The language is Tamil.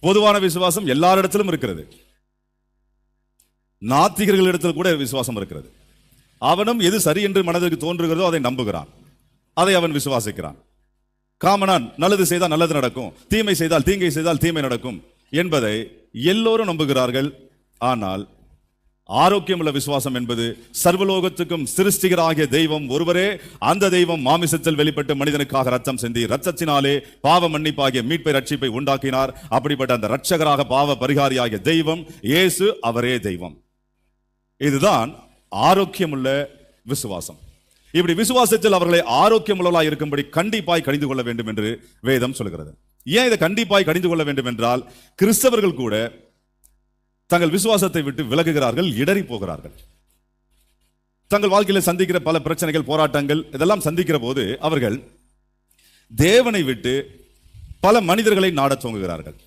பொதுவான விசுவாசம் எல்லாரிடத்திலும் இருக்கிறது. நாத்திகர்களிடத்தில் கூட விசுவாசம் இருக்கிறது. அவனும் எது சரி என்று மனதிற்கு தோன்றுகிறதோ அதை நம்புகிறான். அதை அவன் விசுவாசிக்கிறான். காமனான் நல்லது செய்தால் நல்லது நடக்கும். தீமை செய்தால் தீங்கை செய்தால் தீமை நடக்கும் என்பதை எல்லோரும் நம்புகிறார்கள். ஆனால் ஆரோக்கியமுள்ள விசுவாசம் என்பது சர்வலோகத்துக்கும் சிருஷ்டிகராகிய தெய்வம் ஒருவரே. அந்த தெய்வம் மாமிசத்தில் வெளிப்பட்டு மனிதனுக்காக ரத்தம் செந்தி ரத்தத்தினாலே பாவ மன்னிப்பாகிய மீட்பை ரட்சிப்பை உண்டாக்கினார். அப்படிப்பட்ட அந்த ரட்சகராக பாவ பரிகாரியாகிய தெய்வம் இயேசு அவரே தெய்வம். இதுதான் ஆரோக்கியமுள்ள விசுவாசம். இப்படி விசுவாசத்தில் அவர்களை ஆரோக்கியமுள்ளவர்களாய் இருக்கும்படி கண்டிப்பாய் கணிந்து கொள்ள வேண்டும் என்று வேதம் சொல்கிறது ஏன் இதை கண்டிப்பாய் கணிந்து கொள்ள வேண்டும் என்றால் கிறிஸ்தவர்கள் கூட தங்கள் விசுவாசத்தை விட்டு விலகுகிறார்கள் இடறி போகிறார்கள். தங்கள் வாழ்க்கையில் சந்திக்கிற பல பிரச்சனைகள் போராட்டங்கள் இதெல்லாம் சந்திக்கிற போது அவர்கள் தேவனை விட்டு பல மனிதர்களை நாடத் துவங்குகிறார்கள்.